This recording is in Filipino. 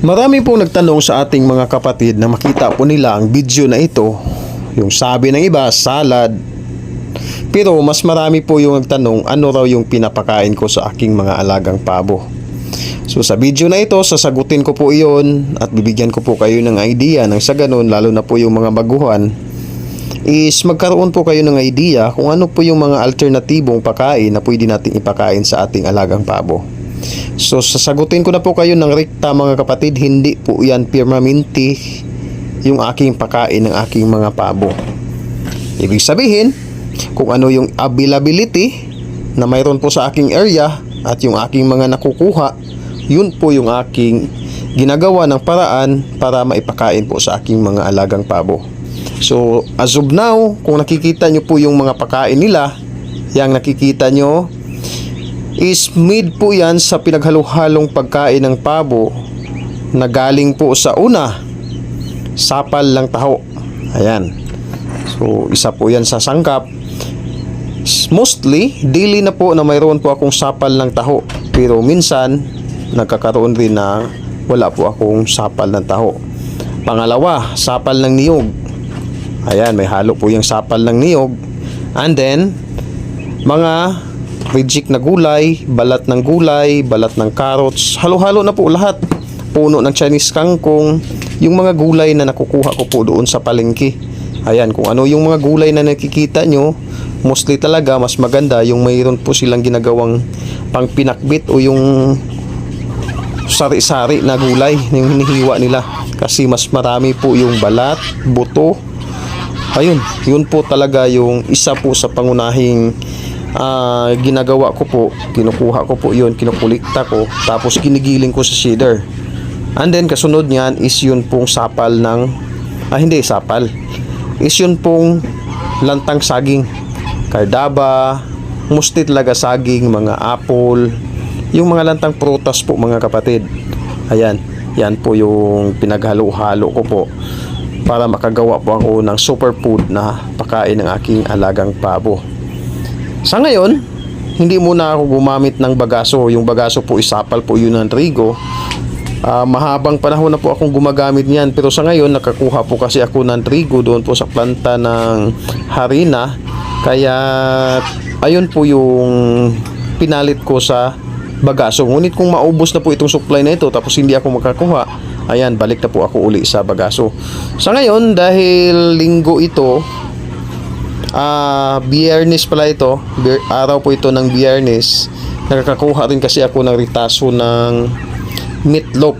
Marami pong nagtanong sa ating mga kapatid na makita po nila ang video na ito. Yung sabi ng iba, salad. Pero mas marami po yung nagtanong ano raw yung pinapakain ko sa aking mga alagang pabo. So sa video na ito, sasagutin ko po iyon at bibigyan ko po kayo ng idea nang sa ganun, lalo na po yung mga baguhan, is magkaroon po kayo ng idea kung ano po yung mga alternatibong pakain na pwede nating ipakain sa ating alagang pabo. So sasagutin ko na po kayo ng rekta mga kapatid, hindi po yan permanente yung aking pakain ng aking mga pabo. Ibig sabihin, kung ano yung availability na mayroon po sa aking area at yung aking mga nakukuha, yun po yung aking ginagawa ng paraan para maipakain po sa aking mga alagang pabo. So, as of now, kung nakikita nyo po yung mga pakain nila, yang nakikita nyo, is made po yan sa pinaghalo-halong pagkain ng pabo na galing po sa una, sapal lang taho. Ayan. So, isa po yan sa sangkap. Mostly, daily na po na mayroon po akong sapal ng taho. Pero minsan, nagkakaroon rin na wala po akong sapal ng taho. Pangalawa, sapal ng niyog. Ayan, may halo po yung sapal ng niyog. And then, mga reject na gulay, balat ng gulay, balat ng carrots, halo-halo na po lahat. Puno ng Chinese kangkong, yung mga gulay na nakukuha ko po doon sa palengke. Ayan, kung ano yung mga gulay na nakikita nyo, mostly talaga mas maganda yung mayroon po silang ginagawang pang pinakbit o yung sari-sari na gulay na yung hinihiwa nila. Kasi mas marami po yung balat, buto, ayun, yun po talaga yung isa po sa pangunahing ah, ginagawa ko po, kinukuha ko po yun, kinukulikta ko, tapos kinigiling ko sa shader. And then kasunod niyan is yun pong sapal ng, ah hindi sapal, is yun pong lantang saging, kardaba, musti talaga saging, mga apple, yung mga lantang prutas po mga kapatid. Ayan, yan po yung pinaghalo-halo ko po para makagawa po ako ng superfood na pakain ng aking alagang pabo. Sa ngayon, hindi muna ako gumamit ng bagaso. Yung bagaso po isapal po yun ng trigo. Ah, mahabang panahon na po akong gumagamit niyan. Pero sa ngayon, nakakuha po kasi ako ng trigo doon po sa planta ng harina. Kaya, ayun po yung pinalit ko sa bagaso. Ngunit kung maubos na po itong supply na ito tapos hindi ako makakuha, ayan, balik na po ako uli sa bagaso. Sa ngayon, dahil linggo ito, Ah, biyernes pala ito. Araw po ito ng biyernes. Nakakakuha rin kasi ako ng ritaso ng meatloaf